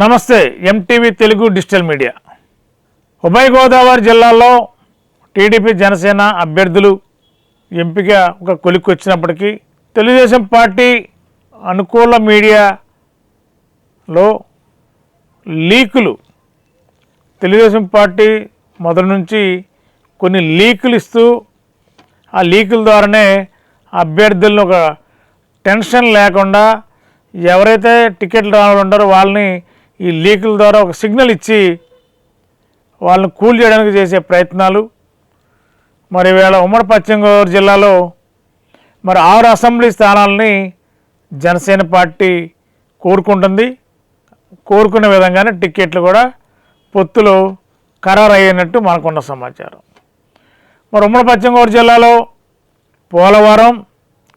నమస్తే MTV Telugu digital media. ఉభయ గోదావరి జిల్లాల్లో టీడీపీ జనసేన అభ్యర్థులు ఎంపిక ఒక కొలిక్కి వచ్చినప్పటికీ తెలుగుదేశం పార్టీ అనుకూల మీడియాలో లీకులు. తెలుగుదేశం పార్టీ మొదటి నుంచి కొన్ని లీకులు ఇస్తూ ఆ లీకుల ద్వారానే అభ్యర్థులను ఒక టెన్షన్ లేకుండా ఎవరైతే టికెట్లు రావాలి వాళ్ళని ఈ లీకుల ద్వారా ఒక సిగ్నల్ ఇచ్చి వాళ్ళని కూల్ చేయడానికి చేసే ప్రయత్నాలు. మరి వేళ ఉమ్మడి పశ్చిమ గోదావరి జిల్లాలో మరి ఆరు అసెంబ్లీ స్థానాలని జనసేన పార్టీ కోరుకుంటుంది. కోరుకున్న విధంగానే టిక్కెట్లు కూడా పొత్తులో ఖరారయ్యినట్టు మనకున్న సమాచారం. మరి ఉమ్మడి పశ్చిమ గోదావరి జిల్లాలో పోలవరం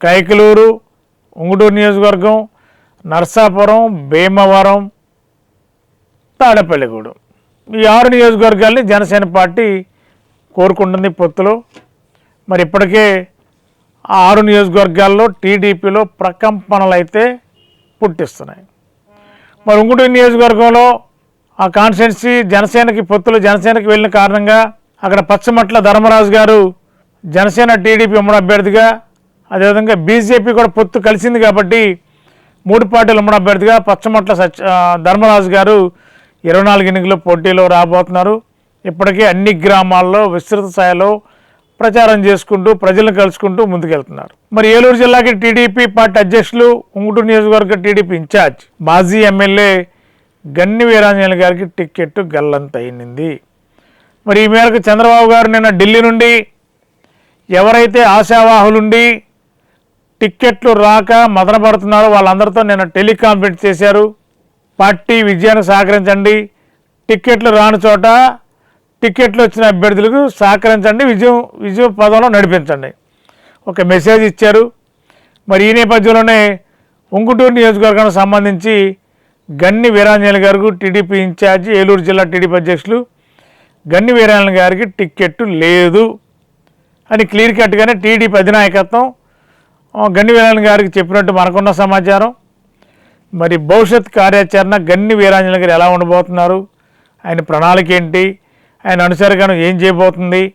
కైకలూరు ఉంగుటూరు నియోజకవర్గం నర్సాపురం భీమవరం తాడేపల్లిగూడెం. ఈ ఆరు నియోజకవర్గాల్ని జనసేన పార్టీ కోరుకుంటుంది పొత్తులో. మరి ఇప్పటికే ఆ ఆరు నియోజకవర్గాల్లో టీడీపీలో ప్రకంపనలు అయితే పుట్టిస్తున్నాయి. మరి ఉంగుటూరు నియోజకవర్గంలో ఆ కాన్స్టిట్యున్సీ జనసేనకి పొత్తులు జనసేనకి వెళ్ళిన కారణంగా అక్కడ పచ్చమట్ల ధర్మరాజు గారు జనసేన టీడీపీ ఉమ్మడి అభ్యర్థిగా అదేవిధంగా బీజేపీ కూడా పొత్తు కలిసింది కాబట్టి మూడు పార్టీలు ఉమ్మడి అభ్యర్థిగా పచ్చమట్ల సత్య ధర్మరాజు గారు ఇరవై నాలుగు ఎన్నికల పోటీలో రాబోతున్నారు. ఇప్పటికే అన్ని గ్రామాల్లో విస్తృత స్థాయిలో ప్రచారం చేసుకుంటూ ప్రజలను కలుసుకుంటూ ముందుకెళ్తున్నారు. మరి ఏలూరు జిల్లాకి టీడీపీ పార్టీ అధ్యక్షులు ఉంగుటూరు నియోజకవర్గ టీడీపీ ఇన్ఛార్జ్ మాజీ ఎమ్మెల్యే గన్ని వీరాంజనేయులు గారికి టిక్కెట్ గల్లంతైంది మరి ఈ మేరకు చంద్రబాబు గారు నిన్న ఢిల్లీ నుండి ఎవరైతే ఆశావాహులుండి టిక్కెట్లు రాక మదనపడుతున్నారో వాళ్ళందరితో నిన్న టెలికాన్ఫరెన్స్ చేశారు. పార్టీ విజయాన్ని సహకరించండి. టిక్కెట్లు రాని చోట టిక్కెట్లు వచ్చిన అభ్యర్థులకు సహకరించండి. విజయం విజయ పదంలో నడిపించండి. ఒక మెసేజ్ ఇచ్చారు. మరి ఈ నేపథ్యంలోనే ఉంగుటూరు నియోజకవర్గానికి సంబంధించి గన్ని వీరాంజనేయులు గారు టీడీపీ ఇన్ఛార్జి ఏలూరు జిల్లా టీడీపీ అధ్యక్షులు గన్ని వీరాంజనేయులు గారికి టిక్కెట్టు లేదు అని క్లియర్ కట్గానే టీడీపీ అధినాయకత్వం గన్ని వీరాంజనేయులు గారికి చెప్పినట్టు మనకున్న సమాచారం. మరి భవిష్యత్ కార్యాచరణ గన్ని వీరాంజనేయులు గారు ఎలా ఉండబోతున్నారు? ఆయన ప్రణాళిక ఏంటి? ఆయన అనుసరిగాను ఏం చేయబోతుంది?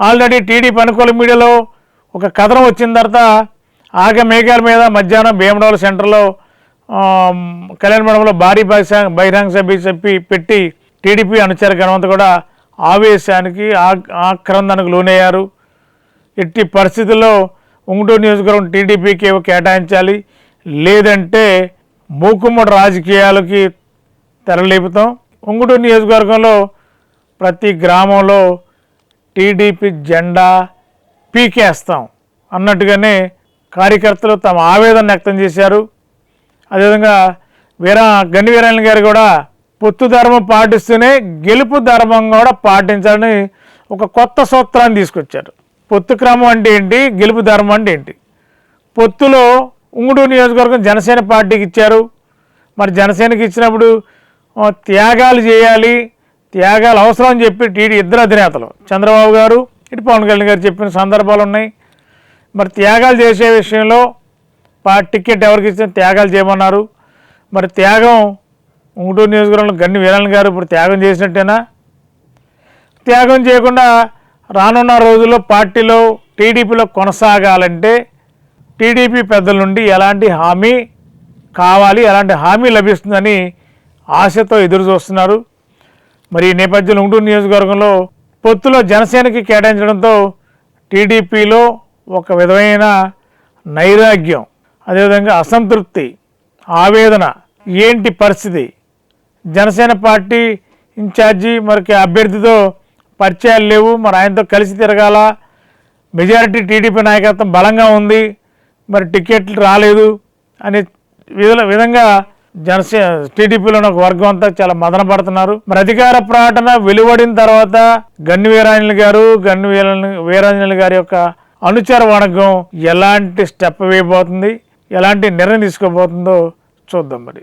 ఆల్రెడీ టీడీపీ అనుకూల మీడియాలో ఒక కథనం వచ్చిన తర్వాత ఆగ మేఘాల మీద మధ్యాహ్నం భీమడోల సెంటర్లో కళ్యాణ మండపంలో భారీ బహిరంగ బహిరంగ సభ చెప్పి పెట్టి టీడీపీ అనుచర గణవంత కూడా ఆవేశానికి ఆ- ఆక్రందనకు లోనయ్యారు. ఎట్టి పరిస్థితుల్లో ఉంగుటూరు నియోజకవర్గం టీడీపీకి కేటాయించాలి. లేదంటే మూకుమ్మడి రాజకీయాలకి తెరలేపుతాం. ఉంగుటూరు నియోజకవర్గంలో ప్రతి గ్రామంలో టీడీపీ జెండా పీకేస్తాం అన్నట్టుగానే కార్యకర్తలు తమ ఆవేదన వ్యక్తం చేశారు. అదేవిధంగా వీర గని వీరాయణ గారు కూడా పొత్తు ధర్మం పాటిస్తూనే గెలుపు ధర్మం కూడా పాటించాలని ఒక కొత్త సూత్రాన్ని తీసుకొచ్చారు. పొత్తు క్రమం అంటే ఏంటి? గెలుపు ధర్మం అంటే ఏంటి? పొత్తులో ఉంగుడూరు నియోజకవర్గం జనసేన పార్టీకి ఇచ్చారు. మరి జనసేనకి ఇచ్చినప్పుడు త్యాగాలు చేయాలి త్యాగాలు అవసరం అని చెప్పి టీడీ ఇద్దరు అధినేతలు చంద్రబాబు గారు ఇటు పవన్ కళ్యాణ్ గారు చెప్పిన సందర్భాలు ఉన్నాయి. మరి త్యాగాలు చేసే విషయంలో పా టికెట్ ఎవరికి ఇచ్చిన త్యాగాలు చేయమన్నారు. మరి త్యాగం ఉంగుటూరు నియోజకవర్గంలో గన్ని వీరన్ గారు ఇప్పుడు త్యాగం చేసినట్టేనా? త్యాగం చేయకుండా రానున్న రోజుల్లో పార్టీలో టీడీపీలో కొనసాగాలంటే టీడీపీ పెద్దల నుండి ఎలాంటి హామీ కావాలి ఎలాంటి హామీ లభిస్తుందని ఆశతో ఎదురు చూస్తున్నారు. మరి ఈ నేపథ్యంలో ఉంటూరు నియోజకవర్గంలో పొత్తులో జనసేనకి కేటాయించడంతో టీడీపీలో ఒక విధమైన నైరాగ్యం అదేవిధంగా అసంతృప్తి ఆవేదన ఏంటి పరిస్థితి? జనసేన పార్టీ ఇన్ఛార్జి మరికి అభ్యర్థితో పరిచయాలు లేవు. మరి ఆయనతో కలిసి తిరగాల? మెజారిటీ టీడీపీ నాయకత్వం బలంగా ఉంది. మరి టికెట్లు రాలేదు అనే విధ విధంగా జనసే టీడీపీలోని ఒక వర్గం అంతా చాలా మదన పడుతున్నారు. మరి అధికార ప్రకటన వెలువడిన తర్వాత గన్ని వీరాంజలి గారు గన్ని వీర- వీరాంజలి గారి యొక్క అనుచర వర్గం ఎలాంటి స్టెప్ వేయబోతుంది ఎలాంటి నిర్ణయం తీసుకోబోతుందో చూద్దాం మరి.